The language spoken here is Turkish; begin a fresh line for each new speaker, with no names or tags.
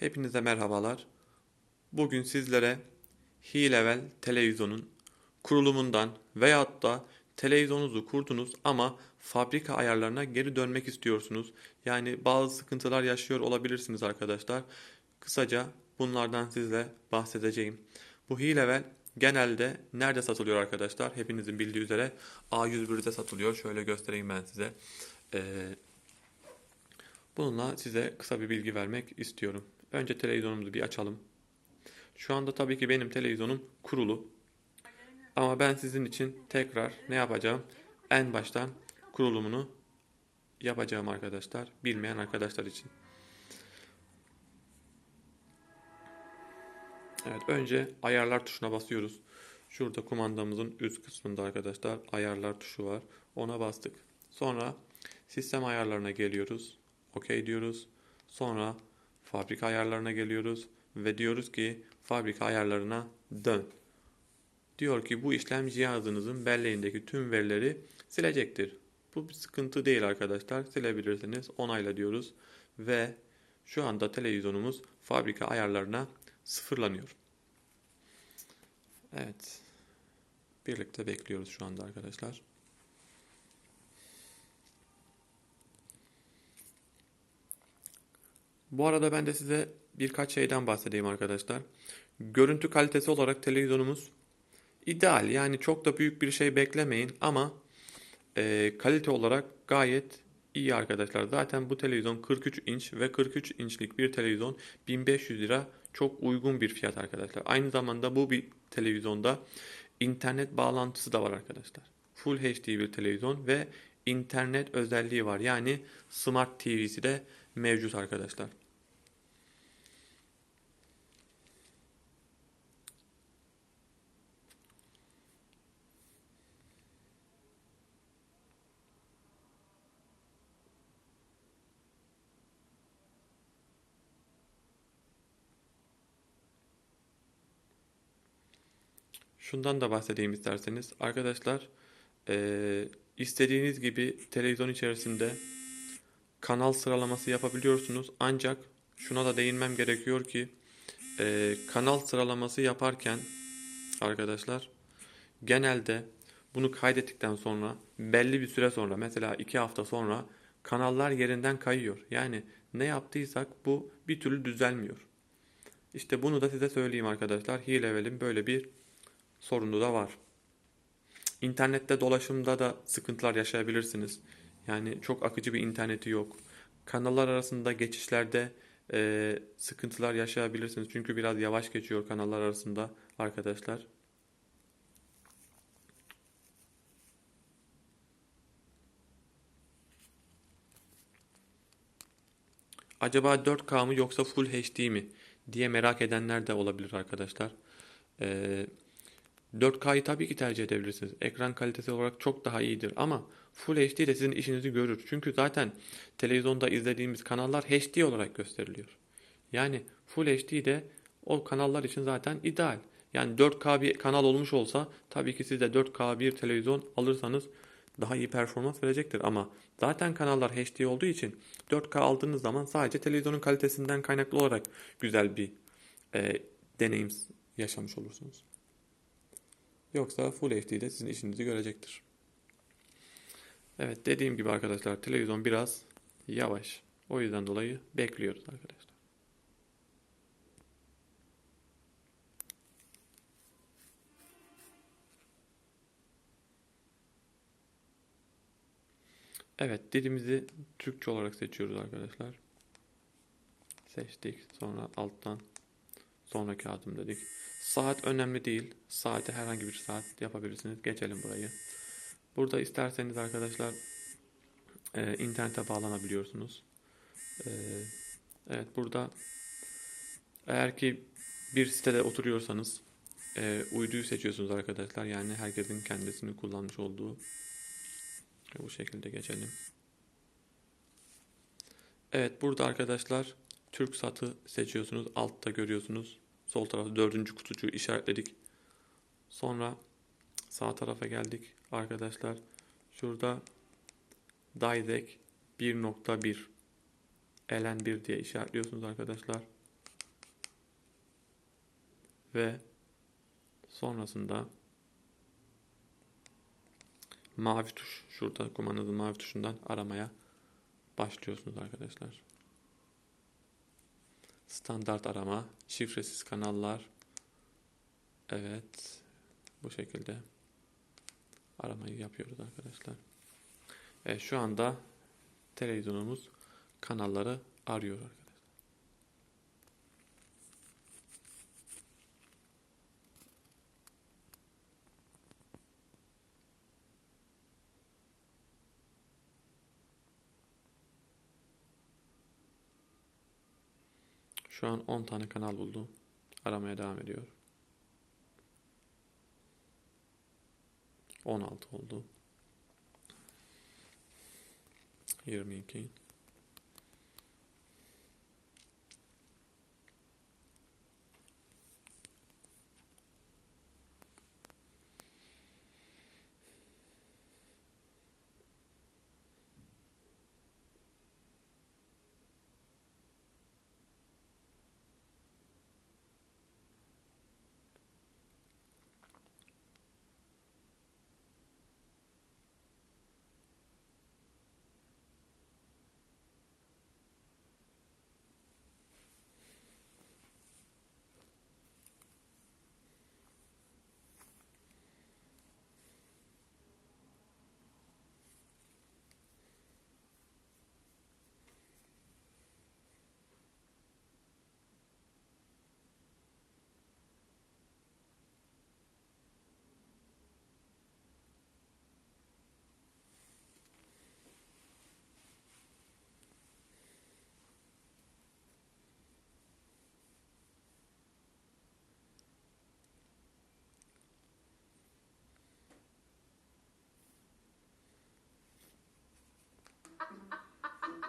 Hepinize merhabalar. Bugün sizlere Hi-Level televizyonun kurulumundan veyahut da televizyonunuzu kurdunuz ama fabrika ayarlarına geri dönmek istiyorsunuz. Yani bazı sıkıntılar yaşıyor olabilirsiniz arkadaşlar. Kısaca bunlardan sizle bahsedeceğim. Bu Hi-Level genelde nerede satılıyor arkadaşlar? Hepinizin bildiği üzere A101'de satılıyor. Şöyle göstereyim ben size. Ee, Bununla size kısa bir bilgi vermek istiyorum. Önce televizyonumuzu bir açalım. Şu anda tabii ki benim televizyonum kurulu. Ama ben sizin için tekrar ne yapacağım? En baştan kurulumunu yapacağım arkadaşlar. Bilmeyen arkadaşlar için. Evet önce ayarlar tuşuna basıyoruz. Şurada kumandamızın üst kısmında arkadaşlar ayarlar tuşu var. Ona bastık. Sonra sistem ayarlarına geliyoruz. OK diyoruz. Sonra fabrika ayarlarına geliyoruz ve diyoruz ki fabrika ayarlarına dön. Diyor ki bu işlem cihazınızın belleğindeki tüm verileri silecektir. Bu bir sıkıntı değil arkadaşlar. Silebilirsiniz. Onayla diyoruz ve şu anda televizyonumuz fabrika ayarlarına sıfırlanıyor. Evet. Birlikte bekliyoruz şu anda arkadaşlar. Bu arada ben de size birkaç şeyden bahsedeyim arkadaşlar. Görüntü kalitesi olarak televizyonumuz ideal. Yani çok da büyük bir şey beklemeyin ama e, kalite olarak gayet iyi arkadaşlar. Zaten bu televizyon 43 inç ve 43 inçlik bir televizyon 1500 lira çok uygun bir fiyat arkadaşlar. Aynı zamanda bu bir televizyonda internet bağlantısı da var arkadaşlar. Full HD bir televizyon ve internet özelliği var. Yani Smart TV'si de mevcut arkadaşlar. Şundan da bahsedeyim isterseniz. Arkadaşlar eee, istediğiniz gibi televizyon içerisinde kanal sıralaması yapabiliyorsunuz. Ancak şuna da değinmem gerekiyor ki eee, kanal sıralaması yaparken arkadaşlar genelde bunu kaydettikten sonra belli bir süre sonra mesela iki hafta sonra kanallar yerinden kayıyor. Yani ne yaptıysak bu bir türlü düzelmiyor. İşte bunu da size söyleyeyim arkadaşlar. Hi-Level'in böyle bir sorunu da var. İnternette dolaşımda da sıkıntılar yaşayabilirsiniz. Yani çok akıcı bir interneti yok. Kanallar arasında geçişlerde e, sıkıntılar yaşayabilirsiniz. Çünkü biraz yavaş geçiyor kanallar arasında arkadaşlar. Acaba 4K mı yoksa Full HD mi diye merak edenler de olabilir arkadaşlar. Ee, 4K'yı tabii ki tercih edebilirsiniz. Ekran kalitesi olarak çok daha iyidir ama Full HD de sizin işinizi görür. Çünkü zaten televizyonda izlediğimiz kanallar HD olarak gösteriliyor. Yani Full HD de o kanallar için zaten ideal. Yani 4K bir kanal olmuş olsa tabii ki siz de 4K bir televizyon alırsanız daha iyi performans verecektir. Ama zaten kanallar HD olduğu için 4K aldığınız zaman sadece televizyonun kalitesinden kaynaklı olarak güzel bir e, deneyim yaşamış olursunuz. Yoksa Full HD'de sizin işinizi görecektir. Evet dediğim gibi arkadaşlar televizyon biraz yavaş. O yüzden dolayı bekliyoruz arkadaşlar. Evet dilimizi Türkçe olarak seçiyoruz arkadaşlar. Seçtik. Sonra alttan sonraki adım dedik. Saat önemli değil. Saate herhangi bir saat yapabilirsiniz. Geçelim burayı. Burada isterseniz arkadaşlar e, internete bağlanabiliyorsunuz. E, evet burada eğer ki bir sitede oturuyorsanız e, uyduyu seçiyorsunuz arkadaşlar. Yani herkesin kendisini kullanmış olduğu bu şekilde geçelim. Evet burada arkadaşlar Türk satı seçiyorsunuz. Altta görüyorsunuz. Sol tarafta dördüncü kutucuğu işaretledik. Sonra sağ tarafa geldik. Arkadaşlar şurada DIDEC 1.1 LN1 diye işaretliyorsunuz arkadaşlar. ve sonrasında mavi tuş şurada kumandanın mavi tuşundan aramaya başlıyorsunuz arkadaşlar. Standart arama, şifresiz kanallar. Evet. Bu şekilde aramayı yapıyoruz arkadaşlar. Evet, şu anda televizyonumuz kanalları arıyor arkadaşlar. Şu an 10 tane kanal buldu. Aramaya devam ediyor. 16 oldu. 22